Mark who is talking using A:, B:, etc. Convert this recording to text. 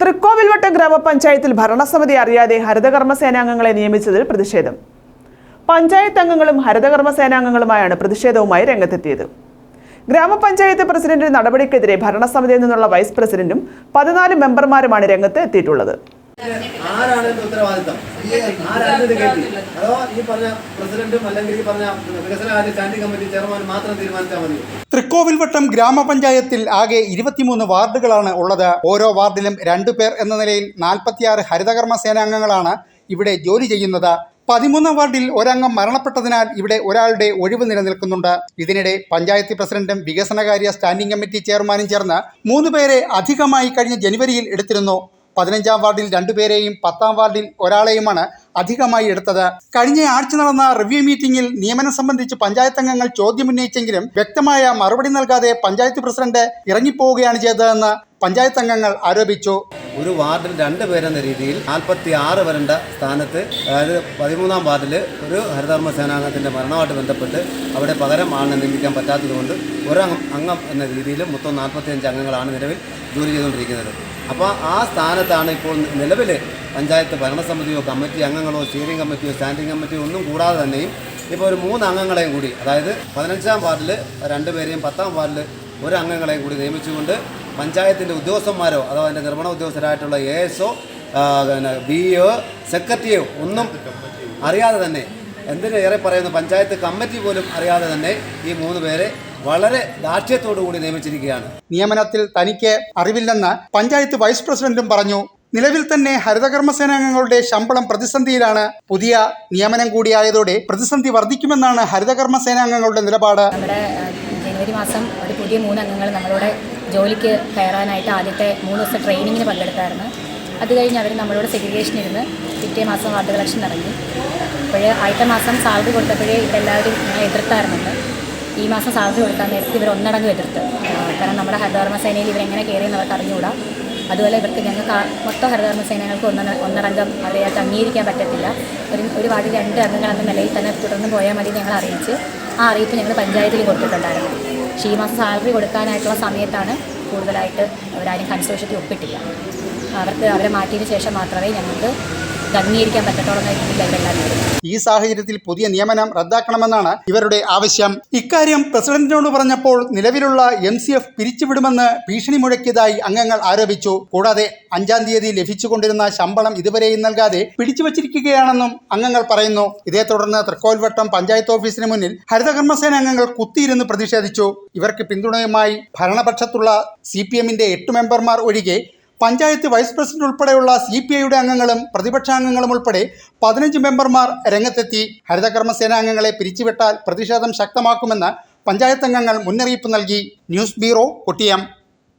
A: തൃക്കോവിൽവട്ടം ഗ്രാമപഞ്ചായത്തിൽ ഭരണസമിതി അറിയാതെ ഹരിതകർമ്മസേനാംഗങ്ങളെ നിയമിച്ചതിൽ പ്രതിഷേധം. പഞ്ചായത്ത് അംഗങ്ങളും ഹരിതകർമ്മ സേനാംഗങ്ങളുമായാണ് പ്രതിഷേധവുമായി രംഗത്തെത്തിയത്. ഗ്രാമപഞ്ചായത്ത് പ്രസിഡന്റിന്റെ നടപടിക്കെതിരെ ഭരണസമിതിയിൽ നിന്നുള്ള വൈസ് പ്രസിഡന്റും പതിനാല് മെമ്പർമാരുമാണ് രംഗത്ത് എത്തിയിട്ടുള്ളത്.
B: ആരാണ് ഇതിന്റെ ഉത്തരവാദിത്തം ആരാണ് ഇത് കേട്ടി? അതോ ഈ പറഞ്ഞ പ്രസിഡന്റും അല്ലെങ്കിൽ ഈ പറഞ്ഞ വികസനകാര്യ സ്റ്റാൻഡിംഗ് കമ്മിറ്റി ചെയർമാൻ മാത്രം തീരുമാനിച്ചാൽ മതി?
C: തൃക്കോവിൽവട്ടം ഗ്രാമപഞ്ചായത്തിൽ ആകെ ഇരുപത്തിമൂന്ന് വാർഡുകളാണ് ഉള്ളത്. ഓരോ വാർഡിലും രണ്ടു പേർ എന്ന നിലയിൽ നാൽപ്പത്തിയാറ് ഹരിതകർമ്മ സേനാംഗങ്ങളാണ് ഇവിടെ ജോലി ചെയ്യുന്നത്. പതിമൂന്നാം വാർഡിൽ ഒരംഗം മരണപ്പെട്ടതിനാൽ ഇവിടെ ഒരാളുടെ ഒഴിവ് നിലനിൽക്കുന്നുണ്ട്. ഇതിനിടെ പഞ്ചായത്ത് പ്രസിഡന്റും വികസനകാര്യ സ്റ്റാൻഡിംഗ് കമ്മിറ്റി ചെയർമാനും ചേർന്ന് മൂന്ന് പേരെ അധികമായി കഴിഞ്ഞ ജനുവരിയിൽ എടുത്തിരുന്നു. പതിനഞ്ചാം വാർഡിൽ രണ്ടുപേരെയും പത്താം വാർഡിൽ ഒരാളെയുമാണ് അധികമായി എടുത്തത്. കഴിഞ്ഞ ആഴ്ച നടന്ന റിവ്യൂ മീറ്റിംഗിൽ നിയമനം സംബന്ധിച്ച് പഞ്ചായത്ത് അംഗങ്ങൾ ചോദ്യമുന്നയിച്ചെങ്കിലും വ്യക്തമായ മറുപടി നൽകാതെ പഞ്ചായത്ത് പ്രസിഡന്റ് ഇറങ്ങിപ്പോവുകയാണ് ചെയ്തതെന്ന് പഞ്ചായത്ത് അംഗങ്ങൾ ആരോപിച്ചു.
B: ഒരു വാർഡിൽ രണ്ട് പേരെന്ന രീതിയിൽ നാൽപ്പത്തി ആറ് വരേണ്ട സ്ഥാനത്ത് അതായത് പതിമൂന്നാം വാർഡിൽ ഒരു ഹരിതകർമ്മ സേനാംഗത്തിന്റെ മരണമായിട്ട് ബന്ധപ്പെട്ട് അവിടെ പകരം ആളിനെ നിയമിക്കാൻ പറ്റാത്തതുകൊണ്ട് ഒരു അംഗം എന്ന രീതിയിൽ മൊത്തം നാൽപ്പത്തിയഞ്ച് അംഗങ്ങളാണ് നിലവിൽ ജോലി ചെയ്തുകൊണ്ടിരിക്കുന്നത്. അപ്പോൾ ആ സ്ഥാനത്താണ് ഇപ്പോൾ നിലവിൽ പഞ്ചായത്ത് ഭരണസമിതിയോ കമ്മിറ്റി അംഗങ്ങളോ സ്റ്റിയറിംഗ് കമ്മിറ്റിയോ സ്റ്റാൻഡിംഗ് കമ്മിറ്റിയോ ഒന്നും കൂടാതെ തന്നെയും ഇപ്പോൾ ഒരു മൂന്ന് അംഗങ്ങളെയും കൂടി അതായത് പതിനഞ്ചാം വാർഡിൽ രണ്ട് പേരെയും പത്താം വാർഡിൽ ഒരു അംഗങ്ങളെയും കൂടി നിയമിച്ചുകൊണ്ട് പഞ്ചായത്തിന്റെ ഉദ്യോഗസ്ഥന്മാരോ അഥവാ അതിന്റെ നിർമ്മാണ ഉദ്യോഗസ്ഥരായിട്ടുള്ള എ എസ് പിന്നെ ബി ഒ സെക്രട്ടറിയോ ഒന്നും അറിയാതെ തന്നെ എന്തിനേറെ പറയുന്നു പഞ്ചായത്ത് കമ്മിറ്റി പോലും അറിയാതെ തന്നെ ഈ മൂന്ന് പേരെ വളരെ ദാർഢ്യത്തോടുകൂടി നിയമിച്ചിരിക്കുകയാണ്.
C: നിയമനത്തിൽ തനിക്ക് അറിവില്ലെന്ന് പഞ്ചായത്ത് വൈസ് പ്രസിഡന്റും പറഞ്ഞു. നിലവിൽ തന്നെ ഹരിതകർമ്മസേനാംഗങ്ങളുടെ ശമ്പളം പ്രതിസന്ധിയിലാണ് പുതിയ നിയമനം കൂടിയായതോടെ പ്രതിസന്ധി വർദ്ധിക്കുമെന്നാണ് ഹരിതകർമ്മസേനാംഗങ്ങളുടെ നിലപാട്.
D: നമ്മുടെ ജനുവരി മാസം ഒരു പുതിയ മൂന്ന് അംഗങ്ങൾ നമ്മളോട് ജോലിക്ക് കയറാനായിട്ട് ആദ്യത്തെ മൂന്ന് ദിവസത്തെ ട്രെയിനിങ്ങിന് പങ്കെടുത്തായിരുന്നു. അത് കഴിഞ്ഞ് അവർ നമ്മളോട് സെഗ്രിഗേഷൻ ഇരുന്ന് പിറ്റേ മാസം വാർഡ് കളക്ഷൻ നടന്നു അപ്പോഴേ ആദ്യത്തെ മാസം സാലറി കൊടുത്തപ്പോഴേ ഇതെല്ലാവരും എതിർത്തായിരുന്നുണ്ട്. ഈ മാസം സാലറി കൊടുക്കാൻ നേരത്തെ ഇവർ ഒന്നടങ്ങ് എതിർത്ത്. കാരണം നമ്മുടെ ഹരിതകർമ്മ സേനയിൽ ഇവരെങ്ങനെ കയറിയെന്ന് അവർക്ക് അറിഞ്ഞുകൂടാ. അതുപോലെ ഇവർക്ക് ഞങ്ങൾക്ക് മൊത്തം ഹരിതകർമ്മ സേനകൾക്ക് ഒന്ന ഒന്നടങ്കം അവരെയായിട്ട് അംഗീകരിക്കാൻ പറ്റത്തില്ല. ഒരു ഒരു വാർഡിൽ രണ്ട് അംഗങ്ങൾ എന്ന നിലയിൽ തന്നെ തുടർന്ന് പോയാൽ മതി ഞങ്ങൾ അറിയിച്ച് ആ അറിയിപ്പ് ഞങ്ങൾ പഞ്ചായത്തിൽ കൊടുത്തിട്ടുണ്ടായിരുന്നു. പക്ഷേ ഈ മാസം സാലറി കൊടുക്കാനായിട്ടുള്ള സമയത്താണ് കൂടുതലായിട്ട് അവരാരും കൺസോഷ്യത്തിൽ ഒപ്പിട്ടില്ല. അവർക്ക് അവരെ മാറ്റിയതിന് ശേഷം മാത്രമേ ഞങ്ങൾക്ക് അംഗീകരിക്കാൻ വരും
C: ഈ സാഹചര്യത്തിൽ പുതിയ നിയമനം റദ്ദാക്കണമെന്നാണ് ഇവരുടെ ആവശ്യം. ഇക്കാര്യം പ്രസിഡന്റിനോട് പറഞ്ഞപ്പോൾ നിലവിലുള്ള എം സി എഫ് പിരിച്ചുവിടുമെന്ന് ഭീഷണി മുഴക്കിയതായി അംഗങ്ങൾ ആരോപിച്ചു. കൂടാതെ അഞ്ചാം തീയതി ലഭിച്ചുകൊണ്ടിരുന്ന ശമ്പളം ഇതുവരെയും നൽകാതെ പിടിച്ചുവച്ചിരിക്കുകയാണെന്നും അംഗങ്ങൾ പറയുന്നു. ഇതേ തുടർന്ന് തൃക്കോൽവട്ടം പഞ്ചായത്ത് ഓഫീസിന് മുന്നിൽ ഹരിതകർമ്മസേന അംഗങ്ങൾ കുത്തിയിരുന്ന് പ്രതിഷേധിച്ചു. ഇവർക്ക് പിന്തുണയുമായി ഭരണപക്ഷത്തുള്ള സി പി എമ്മിന്റെ എട്ട് മെമ്പർമാർ ഒഴികെ പഞ്ചായത്ത് വൈസ് പ്രസിഡന്റ് ഉൾപ്പെടെയുള്ള സി പി ഐയുടെ അംഗങ്ങളും പ്രതിപക്ഷാംഗങ്ങളും ഉൾപ്പെടെ പതിനഞ്ച് മെമ്പർമാർ രംഗത്തെത്തി. ഹരിതകർമ്മ സേനാംഗങ്ങളെ പിരിച്ചുവിട്ടാൽ പ്രതിഷേധം ശക്തമാക്കുമെന്ന് പഞ്ചായത്ത് അംഗങ്ങൾ മുന്നറിയിപ്പ് നൽകി. News bureau Kottiyam.